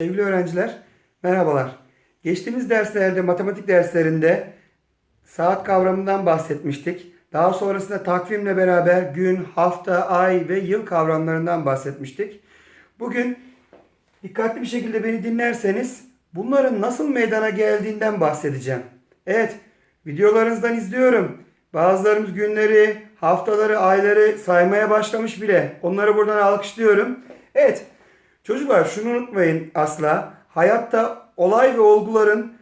Sevgili öğrenciler, merhabalar. Geçtiğimiz derslerde, matematik derslerinde saat kavramından bahsetmiştik. Daha sonrasında takvimle beraber gün, hafta, ay ve yıl kavramlarından bahsetmiştik. Bugün dikkatli bir şekilde beni dinlerseniz bunların nasıl meydana geldiğinden bahsedeceğim. Evet, videolarınızdan izliyorum. Bazılarımız günleri, haftaları, ayları saymaya başlamış bile. Onları buradan alkışlıyorum. Evet, Çocuklar şunu unutmayın asla. Hayatta olay ve olguların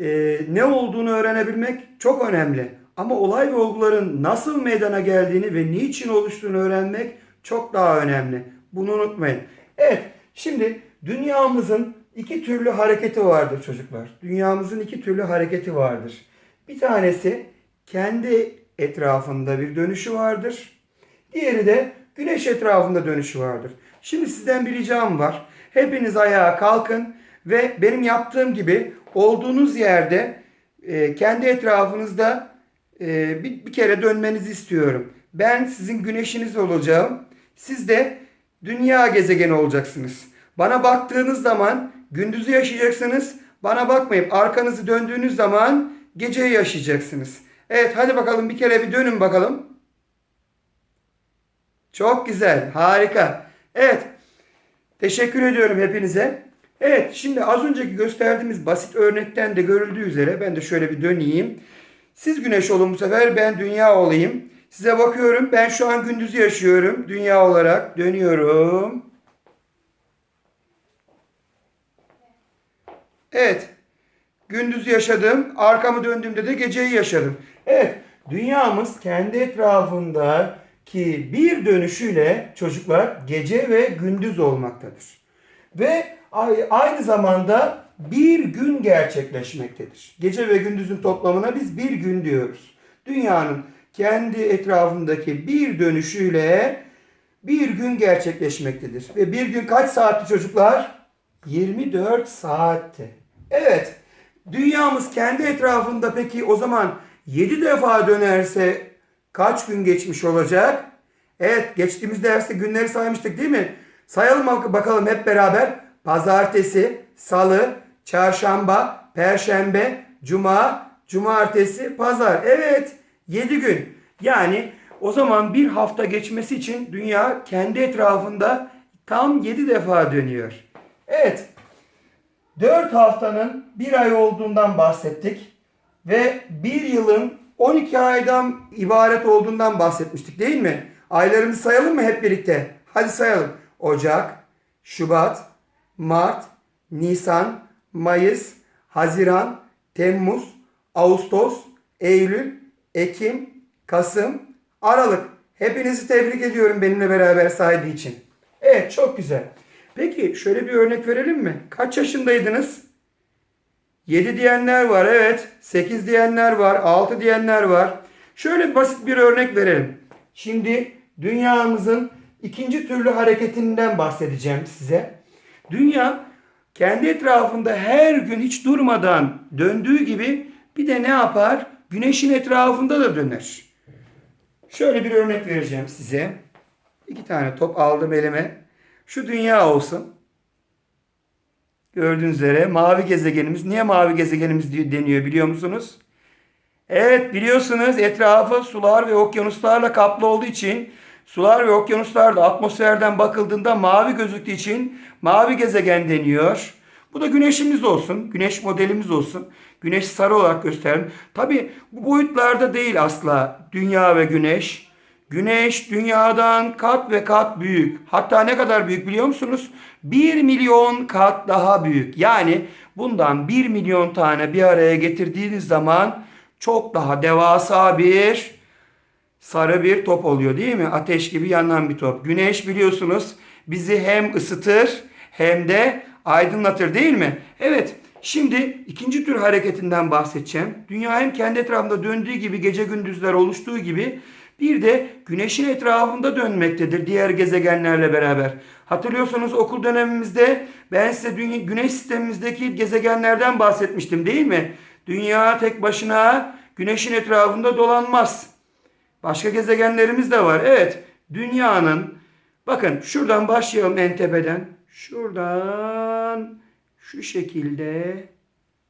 e, ne olduğunu öğrenebilmek çok önemli. Ama olay ve olguların nasıl meydana geldiğini ve niçin oluştuğunu öğrenmek çok daha önemli. Bunu unutmayın. Evet, şimdi dünyamızın iki türlü hareketi vardır çocuklar. Dünyamızın iki türlü hareketi vardır. Bir tanesi kendi etrafında bir dönüşü vardır. Diğeri de güneş etrafında dönüşü vardır. Şimdi sizden bir ricam var. Hepiniz ayağa kalkın ve benim yaptığım gibi olduğunuz yerde e, kendi etrafınızda e, bir, bir kere dönmenizi istiyorum. Ben sizin güneşiniz olacağım. Siz de dünya gezegeni olacaksınız. Bana baktığınız zaman gündüzü yaşayacaksınız. Bana bakmayıp arkanızı döndüğünüz zaman geceyi yaşayacaksınız. Evet hadi bakalım bir kere bir dönün bakalım. Çok güzel, harika. Evet, teşekkür ediyorum hepinize. Evet, şimdi az önceki gösterdiğimiz basit örnekten de görüldüğü üzere ben de şöyle bir döneyim. Siz güneş olun bu sefer, ben dünya olayım. Size bakıyorum, ben şu an gündüzü yaşıyorum. Dünya olarak dönüyorum. Evet, gündüzü yaşadım. Arkamı döndüğümde de geceyi yaşadım. Evet, dünyamız kendi etrafında ki bir dönüşüyle çocuklar gece ve gündüz olmaktadır. Ve aynı zamanda bir gün gerçekleşmektedir. Gece ve gündüzün toplamına biz bir gün diyoruz. Dünyanın kendi etrafındaki bir dönüşüyle bir gün gerçekleşmektedir. Ve bir gün kaç saatti çocuklar? 24 saatti. Evet. Dünyamız kendi etrafında peki o zaman 7 defa dönerse kaç gün geçmiş olacak? Evet geçtiğimiz derste günleri saymıştık değil mi? Sayalım bakalım hep beraber. Pazartesi, salı, çarşamba, perşembe, cuma, cumartesi, pazar. Evet 7 gün. Yani o zaman bir hafta geçmesi için dünya kendi etrafında tam 7 defa dönüyor. Evet 4 haftanın bir ay olduğundan bahsettik. Ve bir yılın 12 aydan ibaret olduğundan bahsetmiştik değil mi? Aylarımızı sayalım mı hep birlikte? Hadi sayalım. Ocak, Şubat, Mart, Nisan, Mayıs, Haziran, Temmuz, Ağustos, Eylül, Ekim, Kasım, Aralık. Hepinizi tebrik ediyorum benimle beraber saydığı için. Evet çok güzel. Peki şöyle bir örnek verelim mi? Kaç yaşındaydınız? 7 diyenler var evet. 8 diyenler var. 6 diyenler var. Şöyle basit bir örnek verelim. Şimdi dünyamızın ikinci türlü hareketinden bahsedeceğim size. Dünya kendi etrafında her gün hiç durmadan döndüğü gibi bir de ne yapar? Güneşin etrafında da döner. Şöyle bir örnek vereceğim size. İki tane top aldım elime. Şu dünya olsun. Gördüğünüz üzere mavi gezegenimiz. Niye mavi gezegenimiz deniyor biliyor musunuz? Evet biliyorsunuz etrafı sular ve okyanuslarla kaplı olduğu için sular ve okyanuslarla atmosferden bakıldığında mavi gözüktüğü için mavi gezegen deniyor. Bu da güneşimiz olsun. Güneş modelimiz olsun. Güneş sarı olarak gösterelim. Tabi bu boyutlarda değil asla dünya ve güneş. Güneş dünyadan kat ve kat büyük. Hatta ne kadar büyük biliyor musunuz? 1 milyon kat daha büyük. Yani bundan 1 milyon tane bir araya getirdiğiniz zaman çok daha devasa bir sarı bir top oluyor değil mi? Ateş gibi yanan bir top. Güneş biliyorsunuz bizi hem ısıtır hem de aydınlatır değil mi? Evet. Şimdi ikinci tür hareketinden bahsedeceğim. Dünya hem kendi etrafında döndüğü gibi gece gündüzler oluştuğu gibi bir de güneşin etrafında dönmektedir diğer gezegenlerle beraber. Hatırlıyorsanız okul dönemimizde ben size dünya, güneş sistemimizdeki gezegenlerden bahsetmiştim değil mi? Dünya tek başına güneşin etrafında dolanmaz. Başka gezegenlerimiz de var. Evet, dünyanın bakın şuradan başlayalım en tepeden. Şuradan şu şekilde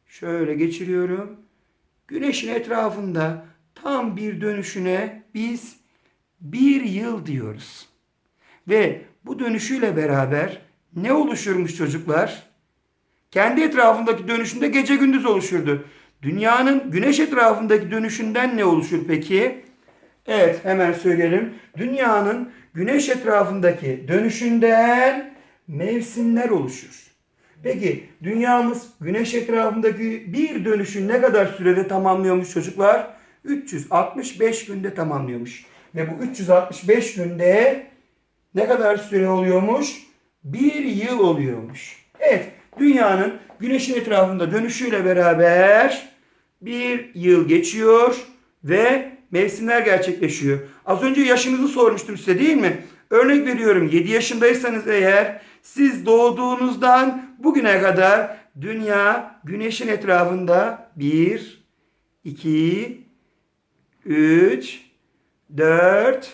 şöyle geçiriyorum. Güneşin etrafında tam bir dönüşüne biz bir yıl diyoruz. Ve bu dönüşüyle beraber ne oluşurmuş çocuklar? Kendi etrafındaki dönüşünde gece gündüz oluşurdu. Dünyanın güneş etrafındaki dönüşünden ne oluşur peki? Evet hemen söyleyelim. Dünyanın güneş etrafındaki dönüşünden mevsimler oluşur. Peki dünyamız güneş etrafındaki bir dönüşü ne kadar sürede tamamlıyormuş çocuklar? 365 günde tamamlıyormuş. Ve bu 365 günde ne kadar süre oluyormuş? Bir yıl oluyormuş. Evet, dünyanın güneşin etrafında dönüşüyle beraber bir yıl geçiyor ve mevsimler gerçekleşiyor. Az önce yaşınızı sormuştum size değil mi? Örnek veriyorum 7 yaşındaysanız eğer siz doğduğunuzdan bugüne kadar dünya güneşin etrafında 1, 2, 3, 4,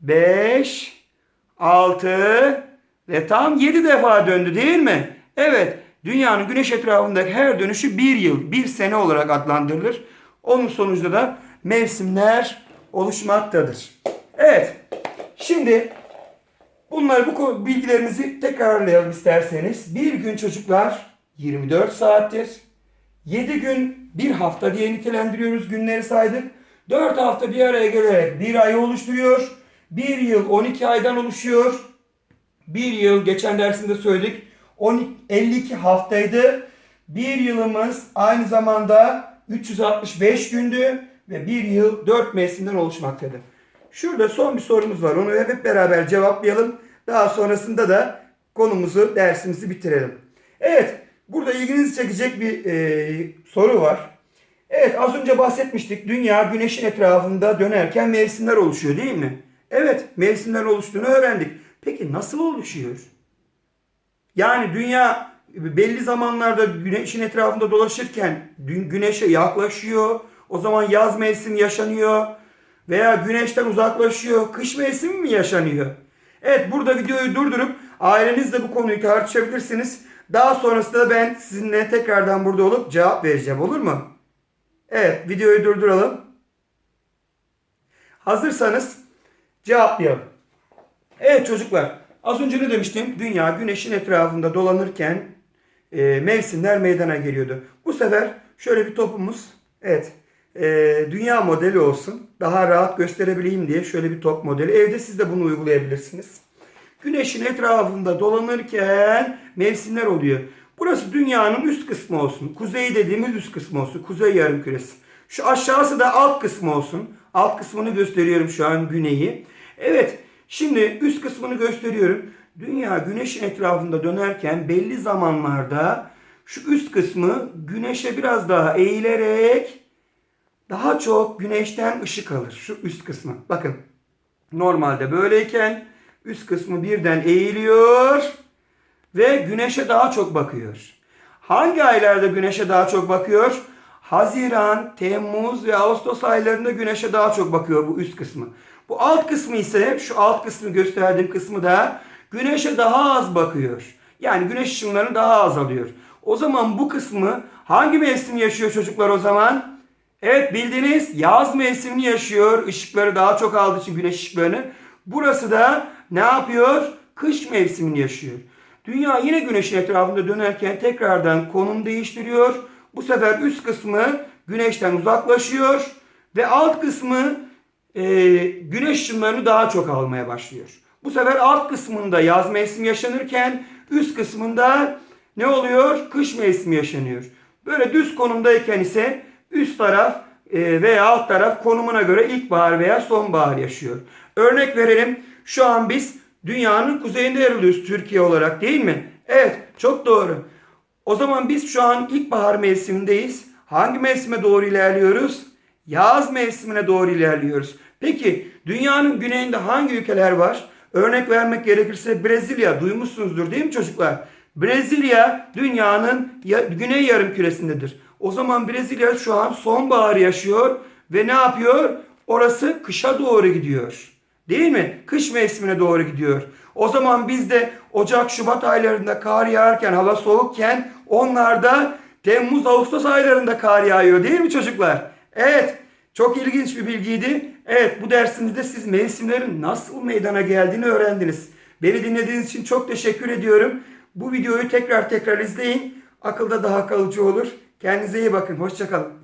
5, 6 ve tam 7 defa döndü değil mi? Evet, dünyanın güneş etrafındaki her dönüşü bir yıl, bir sene olarak adlandırılır. Onun sonucunda da mevsimler oluşmaktadır. Evet, şimdi bunları bu bilgilerimizi tekrarlayalım isterseniz. Bir gün çocuklar 24 saattir. 7 gün bir hafta diye nitelendiriyoruz günleri saydık. 4 hafta bir araya gelerek bir ay oluşturuyor. Bir yıl 12 aydan oluşuyor. Bir yıl geçen dersinde söyledik. 12, 52 haftaydı. Bir yılımız aynı zamanda 365 gündü ve bir yıl 4 mevsimden oluşmaktadır. Şurada son bir sorumuz var. Onu hep beraber cevaplayalım. Daha sonrasında da konumuzu, dersimizi bitirelim. Evet, burada ilginizi çekecek bir e, soru var. Evet, az önce bahsetmiştik. Dünya güneşin etrafında dönerken mevsimler oluşuyor değil mi? Evet, mevsimler oluştuğunu öğrendik. Peki nasıl oluşuyor? Yani dünya belli zamanlarda güneşin etrafında dolaşırken güneşe yaklaşıyor. O zaman yaz mevsimi yaşanıyor. Veya güneşten uzaklaşıyor. Kış mevsimi mi yaşanıyor? Evet burada videoyu durdurup ailenizle bu konuyu tartışabilirsiniz. Daha sonrasında da ben sizinle tekrardan burada olup cevap vereceğim olur mu? Evet videoyu durduralım. Hazırsanız cevaplayalım. Evet çocuklar az önce ne demiştim? Dünya güneşin etrafında dolanırken e, mevsimler meydana geliyordu. Bu sefer şöyle bir topumuz evet e, dünya modeli olsun. Daha rahat gösterebileyim diye şöyle bir top modeli. Evde siz de bunu uygulayabilirsiniz. Güneşin etrafında dolanırken mevsimler oluyor. Burası dünyanın üst kısmı olsun. Kuzey dediğimiz üst kısmı olsun. Kuzey yarım küresi. Şu aşağısı da alt kısmı olsun. Alt kısmını gösteriyorum şu an güneyi. Evet şimdi üst kısmını gösteriyorum. Dünya güneşin etrafında dönerken belli zamanlarda şu üst kısmı güneşe biraz daha eğilerek daha çok güneşten ışık alır. Şu üst kısmı. Bakın normalde böyleyken üst kısmı birden eğiliyor ve güneşe daha çok bakıyor. Hangi aylarda güneşe daha çok bakıyor? Haziran, Temmuz ve Ağustos aylarında güneşe daha çok bakıyor bu üst kısmı. Bu alt kısmı ise şu alt kısmı gösterdiğim kısmı da güneşe daha az bakıyor. Yani güneş ışınlarını daha az alıyor. O zaman bu kısmı hangi mevsim yaşıyor çocuklar o zaman? Evet bildiniz yaz mevsimini yaşıyor. Işıkları daha çok aldığı için güneş ışıklarını. Burası da ne yapıyor? Kış mevsimini yaşıyor. Dünya yine güneşin etrafında dönerken tekrardan konum değiştiriyor. Bu sefer üst kısmı güneşten uzaklaşıyor ve alt kısmı e, güneş ışınlarını daha çok almaya başlıyor. Bu sefer alt kısmında yaz mevsimi yaşanırken üst kısmında ne oluyor? Kış mevsimi yaşanıyor. Böyle düz konumdayken ise üst taraf e, veya alt taraf konumuna göre ilkbahar veya sonbahar yaşıyor. Örnek verelim. Şu an biz dünyanın kuzeyinde yer alıyoruz Türkiye olarak değil mi? Evet çok doğru. O zaman biz şu an ilkbahar mevsimindeyiz. Hangi mevsime doğru ilerliyoruz? Yaz mevsimine doğru ilerliyoruz. Peki dünyanın güneyinde hangi ülkeler var? Örnek vermek gerekirse Brezilya duymuşsunuzdur değil mi çocuklar? Brezilya dünyanın ya- güney yarım küresindedir. O zaman Brezilya şu an sonbahar yaşıyor ve ne yapıyor? Orası kışa doğru gidiyor. Değil mi? Kış mevsimine doğru gidiyor. O zaman biz de Ocak, Şubat aylarında kar yağarken, hava soğukken onlar da Temmuz, Ağustos aylarında kar yağıyor değil mi çocuklar? Evet. Çok ilginç bir bilgiydi. Evet bu dersimizde siz mevsimlerin nasıl meydana geldiğini öğrendiniz. Beni dinlediğiniz için çok teşekkür ediyorum. Bu videoyu tekrar tekrar izleyin. Akılda daha kalıcı olur. Kendinize iyi bakın. Hoşçakalın.